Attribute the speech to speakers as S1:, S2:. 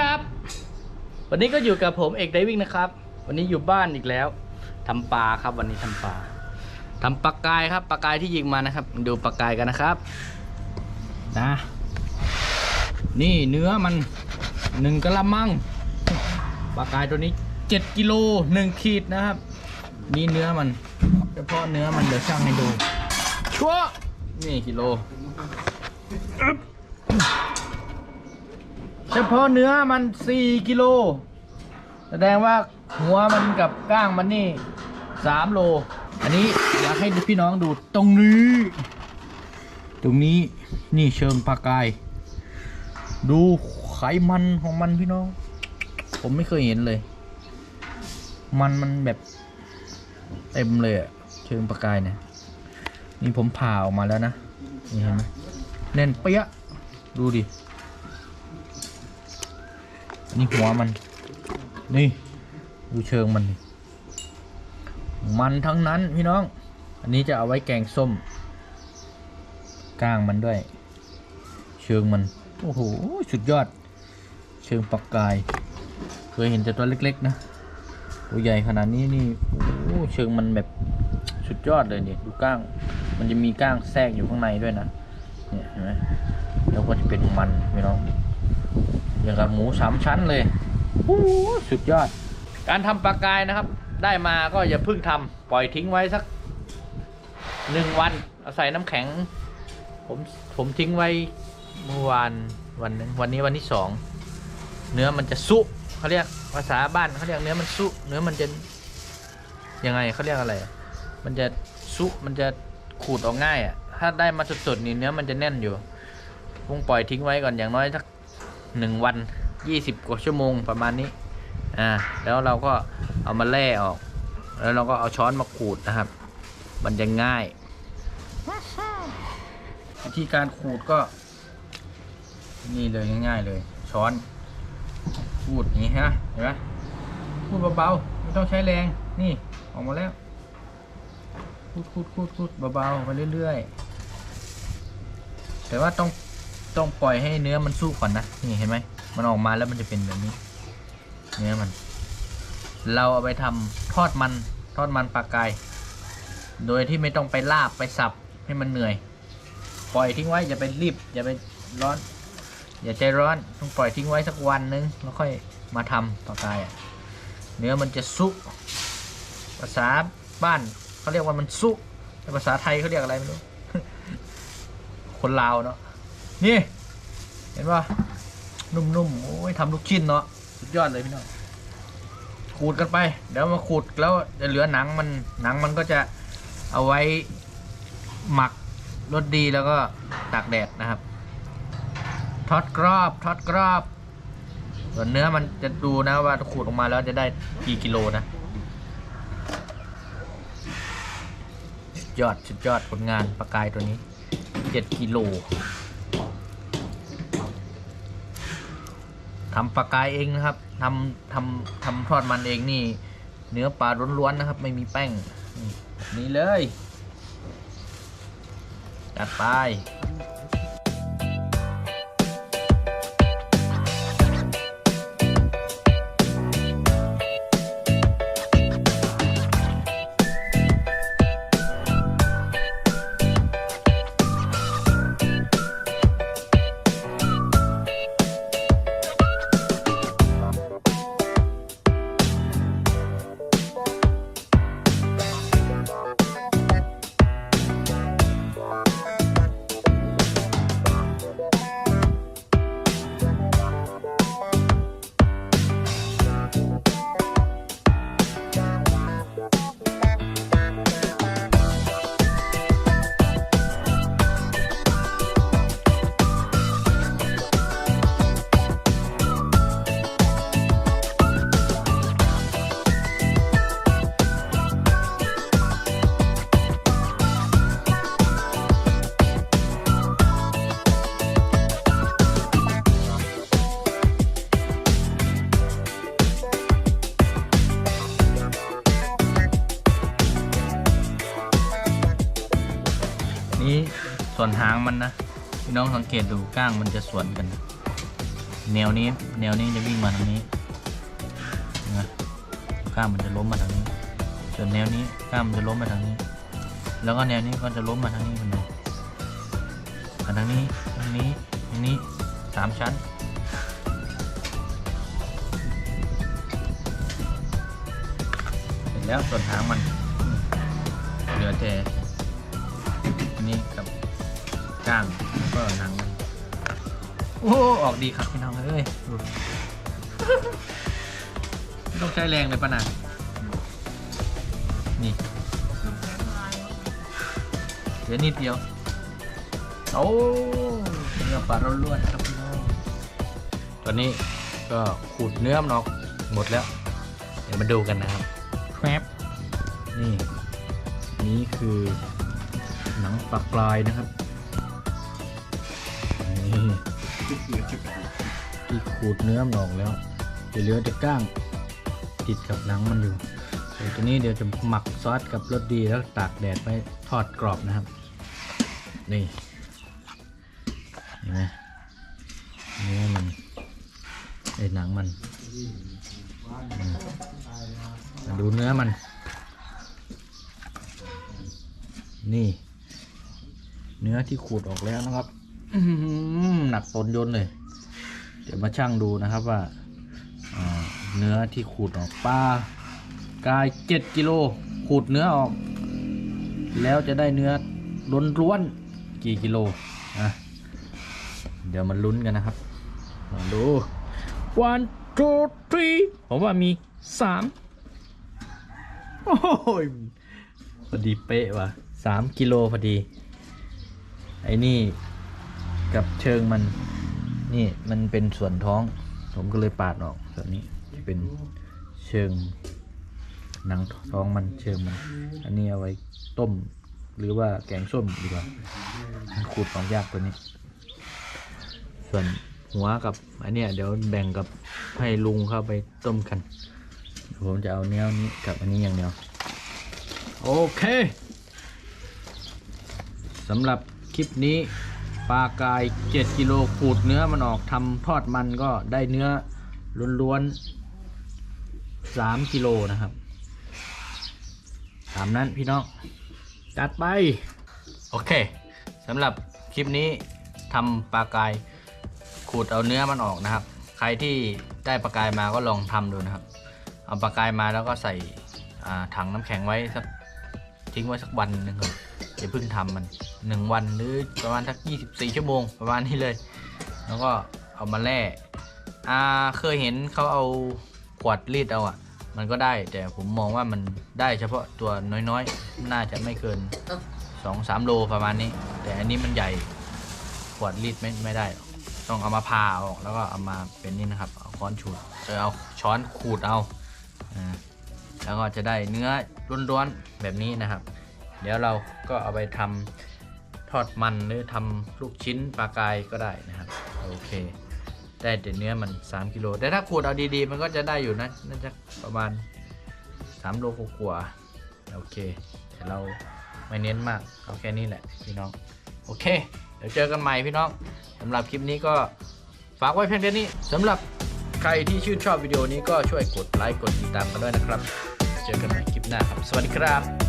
S1: ครับ วันนี้ก็อยู่กับผมเอกไดวิ่งนะครับ วันนี้อยู่บ้านอีกแล้วทำปลาครับ วันนี้ทำปลาทำปลากายครับปลากายที่ยิงมานะครับ ดูปลากายกันนะครับนะนี่เนื้อมันหนึ่งกะละมังปลากายตัวนี้เจ็ดกิโลหนึ่งขีดนะครับ นี่เนื้อมันเฉพาะเนื้อมันเดี๋ยวช่างให้ดูชั่วนี่กิโลอ เฉพาะเนื้อมันสี่กิโล แสดงว่าหัวมันกับก้างมันนี่สามโล อันนี้อยากให้พี่น้องดูตรงนี้ ตรงนี้นี่เชิงปลากาย ดูไขมันของมันพี่น้อง ผมไม่เคยเห็นเลย มันมันแบบเต็มเลยอะเชิงปลากายเนี่ยนี่ผมผ่าออกมาแล้วนะนี่เห็นไหมแน่นเปี้ยดูดิ นี่หัวมัน นี่ดูเชิงมัน มันทั้งนั้นพี่น้อง อันนี้จะเอาไว้แกงส้มก้างมันด้วย เชิงมัน โอ้โห สุดยอด เชิงปากกาย เคยเห็นแต่ตัวเล็ก ๆ นะ ตัวใหญ่ขนาดนี้นี่โอ้โหเชิงมันแบบสุดยอดเลยเนี่ยดูก้าง มันจะมีก้างแทรกอยู่ข้างในด้วยนะ เนี่ยเห็นไหมแล้วก็จะเป็นมันพี่น้อง อย่างกับหมูสามชั้นเลยสุดยอด การทำปลากายนะครับ ได้มาก็อย่าเพิ่งทำปล่อยทิ้งไว้สักหนึ่งวันเอาใส่น้ำแข็ง ผมผมทิ้งไว้เมื่อวานวันนึงวันนี้วันที่สองเนื้อมันจะสุเขาเรียกภาษาบ้านเขาเรียกเนื้อมันสุเนื้อมันจะยังไงเขาเรียกอะไร มันจะสุมันจะขูดออกง่ายอะถ้าได้มาสดๆนี่เนื้อมันจะแน่นอยู่คงปล่อยทิ้งไว้ก่อนอย่างน้อยสัก หนึ่งวันยี่สิบกว่าชั่วโมงประมาณนี้ อ่า แล้วเราก็เอามาแล่ออก แล้วเราก็เอาช้อนมาขูดนะครับ มันจะง่าย วิธีการขูดก็ นี่เลยง่ายๆเลย ช้อนขูดอย่างนี้ฮะ เห็นไหมขูดเบาๆ ไม่ต้องใช้แรง นี่ออกมาแล้วขูดขูดขูดขูดเบาๆไปเรื่อยๆ แต่ว่าต้อง ต้องปล่อยให้เนื้อมันสู้ก่อนนะนี่เห็นไหมมันออกมาแล้วมันจะเป็นแบบนี้ เนื้อมัน เราเอาไปทำทอดมันทอดมันปลากาย โดยที่ไม่ต้องไปลาบไปสับให้มันเหนื่อย ปล่อยทิ้งไว้อย่าไปรีบอย่าไปร้อน อย่าใจร้อนต้องปล่อยทิ้งไว้สักวันนึงแล้วค่อยมาทำปลากายเนื้อมันจะสุกภาษาบ้านเขาเรียกว่ามันสุกภาษาไทยเขาเรียกอะไรไม่รู้คนลาวเนาะ นี่ เห็นป่ะนุ่มๆ โอ้ยทำลูกชิ้นเนาะสุดยอดเลยพี่น้องขูดกันไป เดี๋ยวมาขูดแล้วจะเหลือหนังมันหนังมันก็จะเอาไว้หมักรสดีแล้วก็ตากแดดนะครับ ทอดกรอบทอดกรอบส่วนเนื้อมันจะดูนะว่าขูดออกมาแล้วจะได้กี่กิโลนะยอดสุดยอดผลงานปลากายตัวนี้เจ็ดกิโล ทำปลากายเองนะครับทำทำทำทอดมันเองนี่ เนื้อปลาล้วนๆนะครับ ไม่มีแป้งนี่เลยจัดไป วนหางมันนะพี่น้องสังเกตดูก้างมันจะสวนกัน แนวนี้แนวนี้จะวิ่งมาทางนี้นะก้ามมันจะล้มมาทางนี้ ส่วนแนวนี้ก้ามมันจะล้มมาทางนี้ แล้วก็แนวนี้ก็จะล้มมาทางนี้เหมือนเดิมทางนี้ทางนี้ทางนี้สามชั้นเสร็จแล้วส่วนหางมัน เหลือแต่นนี้กับ ก้างแล้วก็หนังมันโอ้ ออกดีครับพี่น้องเอ้ยดูไม่ต้องใช้แรงเลยปะนะนี่เดี๋ยวนิดเดียว โอ้เนื้อปลาล้วนๆครับพี่น้องตอนนี้ก็ขูดเนื้อมันออกหมดแล้ว เดี๋ยวมาดูกันนะครับแฟบนี่ นี่คือหนังปลากรายนะครับ ที่ขูดเนื้อมันออกแล้วจะเหลือแต่ก้างติดกับหนังมันอยู่เดี๋ยวตัวนี้เดี๋ยวจะหมักซอสกับรสดีแล้วตากแดดไว้ทอดกรอบนะครับ นี่เห็นไหมเนื้อมันไอ้หนังมันมาดูเนื้อมัน นี่ เนื้อที่ขูดออกแล้วนะครับ หนักตนยนเลย เดี๋ยวมาชั่งดูนะครับว่าเนื้อที่ขูดออกปลากายเจ็ดกิโลขูดเนื้อออก แล้วจะได้เนื้อล้นล้วนกี่กิโลอะเดี๋ยวมาลุ้นกันนะครับมาดู one two three ผมว่ามีสามโอ้ยพอดีเป๊ะว่ะสามกิโลพอดี ไอ้นี่ กับเชิงมันนี่มันเป็นส่วนท้อง ผมก็เลยปาดออกส่วนนี้เป็นเชิงหนังท้องมันเชิงมัน อันนี้เอาไว้ต้มหรือว่าแกงส้มดีกว่ามันขูดออกยากตัวนี้ ส่วนหัวกับอันเนี้ยเดี๋ยวแบ่งกับให้ลุงเข้าไปต้มกัน ผมจะเอาเนื้อนี้กับอันนี้อย่างเดียว โอเคสำหรับคลิปนี้ ปลากาย 7กิโลขูดเนื้อมันออกทำทอดมันก็ได้เนื้อล้วนๆ3กิโลนะครับตามนั้นพี่น้อง จัดไป โอเคสำหรับคลิปนี้ทำปลากายขูดเอาเนื้อมันออกนะครับ ใครที่ได้ปลากายมาก็ลองทำดูนะครับ เอาปลากายมาแล้วก็ใส่ถังน้ำแข็งไว้สักทิ้งไว้สักวันหนึ่งครับ อย่าเพิ่งทำมันหนึ่งวันหรือประมาณสักยี่สิบสี่ชั่วโมงประมาณนี้เลย แล้วก็เอามาแล่อ่าเคยเห็นเขาเอาขวดรีดเอาอะ มันก็ได้แต่ผมมองว่ามันได้เฉพาะตัวน้อยๆ น่าจะไม่เกินสองสามโลประมาณนี้ แต่อันนี้มันใหญ่ขวดรีดไม่ไม่ได้ต้องเอามาผ่าออกแล้วก็เอามาเป็นนี่นะครับเอาค้อนฉูดเออเอาช้อนขูดเอาแล้วก็จะได้เนื้อล้วนๆแบบนี้นะครับ เดี๋ยวเราก็เอาไปทำทอดมันหรือทำลูกชิ้นปลากายก็ได้นะครับ โอเค ได้แต่เนื้อมัน 3กิโลแต่ถ้าขูดเอาดีๆ มันก็จะได้อยู่นะน่าจะประมาณ3โลกว่าโอเคแต่เราไม่เน้นมากเอาแค่นี้แหละพี่น้อง โอเค เดี๋ยวเจอกันใหม่พี่น้องสำหรับคลิปนี้ก็ฝากไว้เพียงเท่านี้สำหรับใครที่ชื่นชอบวิดีโอนี้ก็ช่วยกดไลค์กดติดตามกันด้วยนะครับ เจอกันใหม่คลิปหน้าครับ สวัสดีครับ